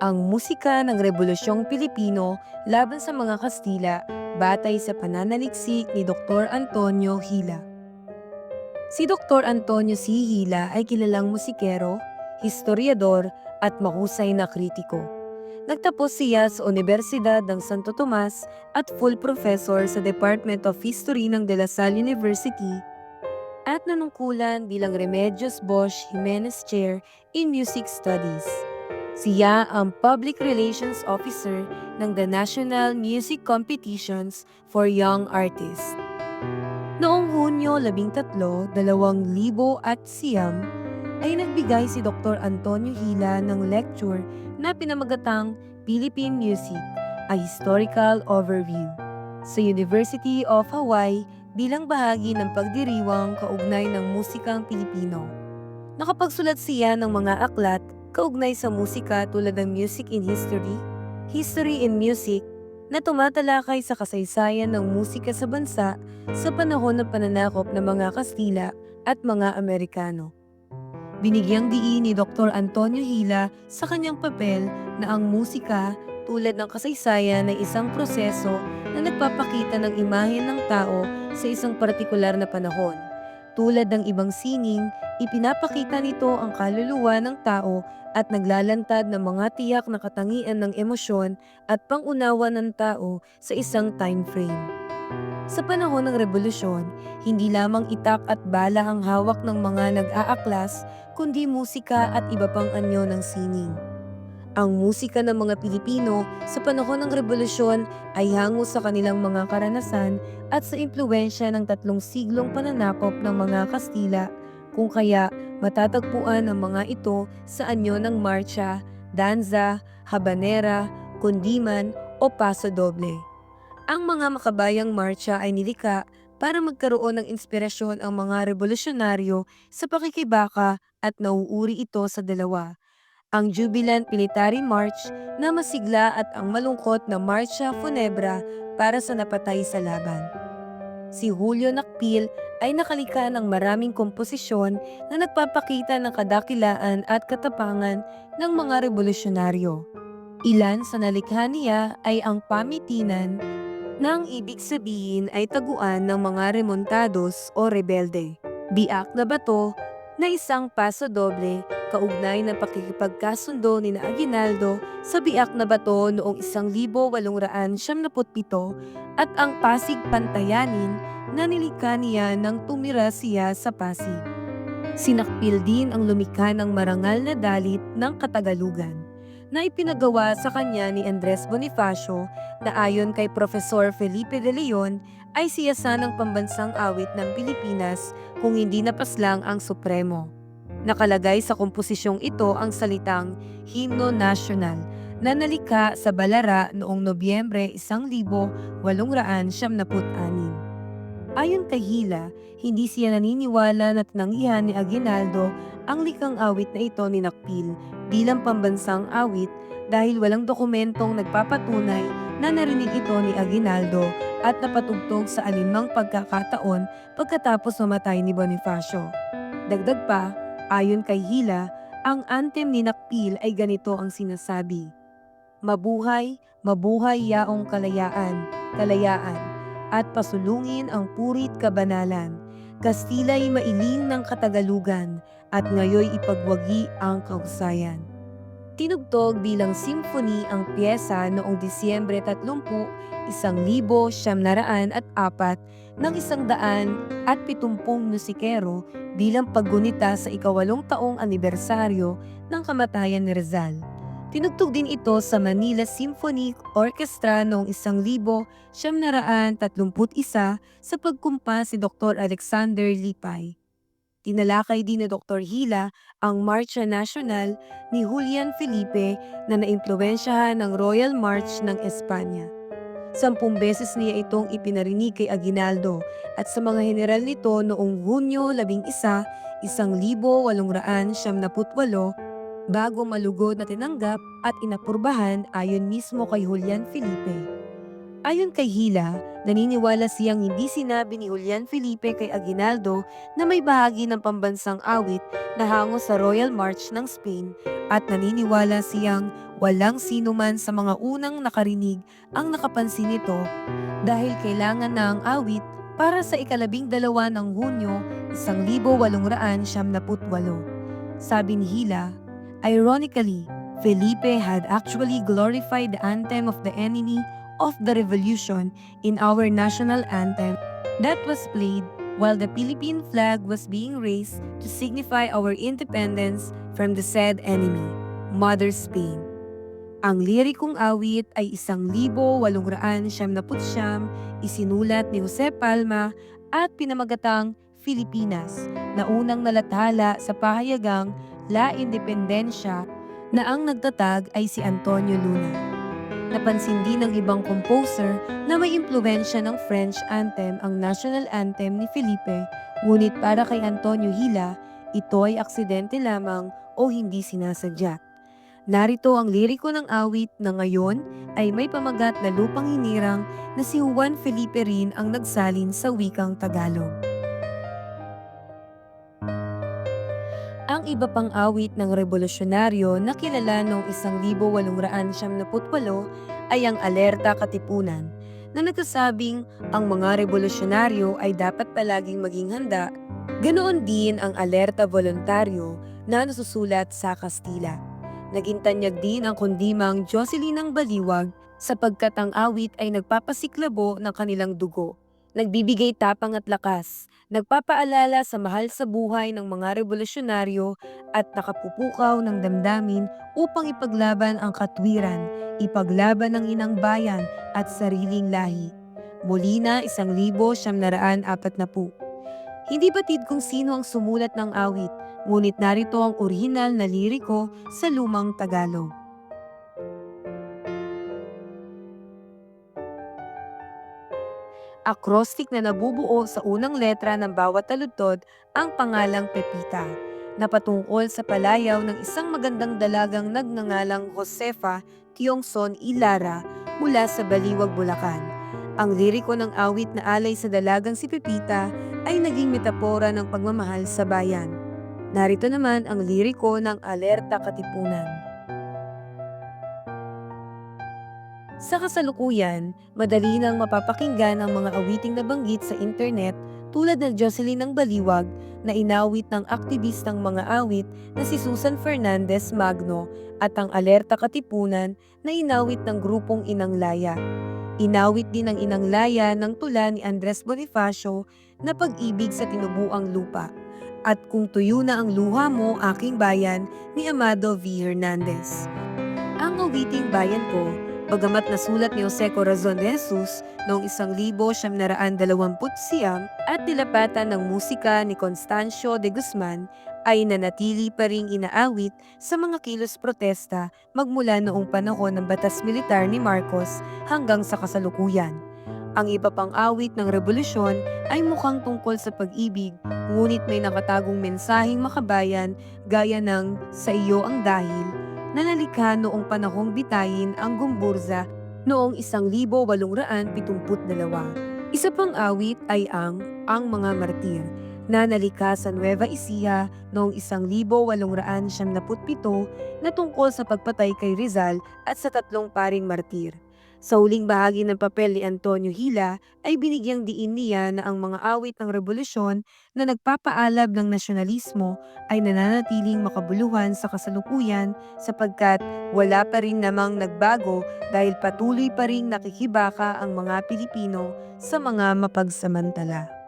ang musika ng Rebolusyong Pilipino laban sa mga Kastila batay sa pananaliksik ni Dr. Antonio Hila. Si Dr. Antonio C. Hila ay kilalang musikero, historiador at mahusay na kritiko. Nagtapos siya sa Universidad ng Santo Tomas at full professor sa Department of History ng De La Salle University at nanungkulan bilang Remedios Bosch Jimenez Chair in Music Studies. Siya ang Public Relations Officer ng the National Music Competitions for Young Artists. Noong Hunyo 13, 2000 at siyam, ay nagbigay si Dr. Antonio Hila ng lecture na pinamagatang Philippine Music, a Historical Overview sa University of Hawaii bilang bahagi ng pagdiriwang kaugnay ng musikang Pilipino. Nakapagsulat siya ng mga aklat kaugnay sa musika tulad ng Music in History, History in Music, na tumatalakay sa kasaysayan ng musika sa bansa sa panahon ng pananakop ng mga Kastila at mga Amerikano. Binigyang diin ni Dr. Antonio Hila sa kanyang papel na ang musika tulad ng kasaysayan ay isang proseso na nagpapakita ng imahe ng tao sa isang partikular na panahon. Tulad ng ibang sining, ipinapakita nito ang kaluluwa ng tao at naglalantad ng mga tiyak na katangian ng emosyon at pangunawa ng tao sa isang time frame. Sa panahon ng revolusyon, hindi lamang itak at bala ang hawak ng mga nag-aaklas, kundi musika at iba pang anyo ng sining. Ang musika ng mga Pilipino sa panahon ng revolusyon ay hango sa kanilang mga karanasan at sa impluensya ng tatlong siglong pananakop ng mga Kastila, kung kaya matatagpuan ang mga ito sa anyo ng marcha, danza, habanera, kundiman o paso doble. Ang mga makabayang marcha ay nilikha para magkaroon ng inspirasyon ang mga revolusyonaryo sa pakikibaka at nauuri ito sa dalawa. Ang Jubilant Military March na masigla at ang malungkot na Marcha Funebra para sa napatay sa laban. Si Julio Nakpil ay nakalika ng maraming komposisyon na nagpapakita ng kadakilaan at katapangan ng mga revolusyonaryo. Ilan sa nalikha niya ay ang pamitinan na ang ibig sabihin ay taguan ng mga remontados o rebelde. Biak na bato na isang paso doble kaugnay ng pakikipagkasundo ni na Aguinaldo sa biak na bato noong 1877 at ang Pasig Pantayanin na nilikha niya nang tumira siya sa Pasig. Sinakpil din ang lumikha ng marangal na dalit ng Katagalugan na ipinagawa sa kanya ni Andres Bonifacio na ayon kay Profesor Felipe de Leon ay siyasa ng pambansang awit ng Pilipinas kung hindi napaslang ang Supremo. Nakalagay sa komposisyong ito ang salitang Himno National na nalikha sa Balara noong Nobyembre 1876. Ayon kay Hila, hindi siya naniniwala na tinanggihan ni Aguinaldo ang likang awit na ito ni Nakpil bilang pambansang awit dahil walang dokumentong nagpapatunay na narinig ito ni Aguinaldo at napatugtog sa alinmang pagkakataon pagkatapos mamatay ni Bonifacio. Dagdag pa, ayon kay Hila, ang anthem ni Nakpil ay ganito ang sinasabi. Mabuhay, mabuhay yaong kalayaan, kalayaan, at pasulungin ang purit kabanalan. Kastila'y mailing ng katagalugan, at ngayoy ipagwagi ang kahusayan. Tinugtog bilang symphony ang pyesa noong Disyembre 30, 1904 ng isang daan at pitumpung musikero bilang paggunita sa ikawalong taong anibersaryo ng kamatayan ni Rizal. Tinugtog din ito sa Manila Symphony Orchestra noong 1931 sa pagkumpa si Dr. Alexander Lipay. Tinalakay din ni Dr. Hila ang Marcha Nacional ni Julian Felipe na naimpluwensyahan ng Royal March ng Espanya. Sampung beses niya itong ipinarinig kay Aguinaldo at sa mga general nito noong Hunyo 11, 1878 bago malugod na tinanggap at inapurbahan ayon mismo kay Julian Felipe. Ayon kay Hila, naniniwala siyang hindi sinabi ni Julian Felipe kay Aguinaldo na may bahagi ng pambansang awit na hango sa Royal March ng Spain at naniniwala siyang walang sino man sa mga unang nakarinig ang nakapansin nito dahil kailangan na ang awit para sa ikalabing dalawa ng Hunyo 1878. Sabi ni Hila, ironically, Felipe had actually glorified the anthem of the enemy of the revolution in our national anthem that was played while the Philippine flag was being raised to signify our independence from the said enemy, Mother Spain. Ang lirikong awit ay isang libo walong raan siyam na putsyam, isinulat ni Jose Palma at pinamagatang Filipinas na unang nalathala sa pahayagang La Independencia na ang nagtatag ay si Antonio Luna. Napansin din ng ibang composer na may impluensya ng French anthem ang national anthem ni Felipe, ngunit para kay Antonio Hila, ito ay aksidente lamang o hindi sinasadya. Narito ang liriko ng awit na ngayon ay may pamagat na lupang hinirang na si Juan Felipe rin ang nagsalin sa wikang Tagalog. Ang iba pang awit ng revolusyonaryo na kilala noong 1878 ay ang Alerta Katipunan na nagsasabing ang mga revolusyonaryo ay dapat palaging maging handa. Ganoon din ang Alerta Voluntaryo na nasusulat sa Kastila. Naging tanyag din ang kundimang Jocelyn ng Baliwag sapagkat ang awit ay nagpapasiklabo ng kanilang dugo. Nagbibigay tapang at lakas, nagpapaalala sa mahal sa buhay ng mga revolusyonaryo at nakapupukaw ng damdamin upang ipaglaban ang katwiran, ipaglaban ang inang bayan at sariling lahi. Muli na isang libo siyam naraan apat na po. Hindi batid kung sino ang sumulat ng awit, ngunit narito ang orihinal na liriko sa lumang Tagalog. Acrostic na nabubuo sa unang letra ng bawat taludtod ang pangalang Pepita, na patungkol sa palayaw ng isang magandang dalagang nagngangalang Josefa Tiongson Ilara mula sa Baliwag, Bulacan. Ang liriko ng awit na alay sa dalagang si Pepita ay naging metapora ng pagmamahal sa bayan. Narito naman ang liriko ng Alerta Katipunan. Sa kasalukuyan, madali nang mapapakinggan ang mga awiting nabanggit sa internet tulad ng Jocelyn ng Baliwag na inawit ng aktivistang mga awit na si Susan Fernandez Magno at ang Alerta Katipunan na inawit ng grupong Inang Laya. Inawit din ng Inang Laya ng tula ni Andres Bonifacio na pag-ibig sa tinubuang lupa. At kung tuyo na ang luha mo, aking bayan, ni Amado V. Hernandez. Ang awiting bayan ko Bagamat nasulat ni Jose Corazon de Jesus noong 1929 at nilapatan ng musika ni Constancio de Guzman, ay nanatili pa ring inaawit sa mga kilos protesta magmula noong panahon ng batas militar ni Marcos hanggang sa kasalukuyan. Ang iba pang awit ng revolusyon ay mukhang tungkol sa pag-ibig, ngunit may nakatagong mensaheng makabayan gaya ng sa iyo ang dahil na noong panahong bitayin ang Gumburza noong 1872. Isa pang awit ay ang Ang Mga Martir na nalikha sa Nueva Ecija noong 1877 na tungkol sa pagpatay kay Rizal at sa tatlong paring martir. Sa huling bahagi ng papel ni Antonio Hila ay binigyang diin niya na ang mga awit ng revolusyon na nagpapaalab ng nasyonalismo ay nananatiling makabuluhan sa kasalukuyan sapagkat wala pa rin namang nagbago dahil patuloy pa rin nakikibaka ang mga Pilipino sa mga mapagsamantala.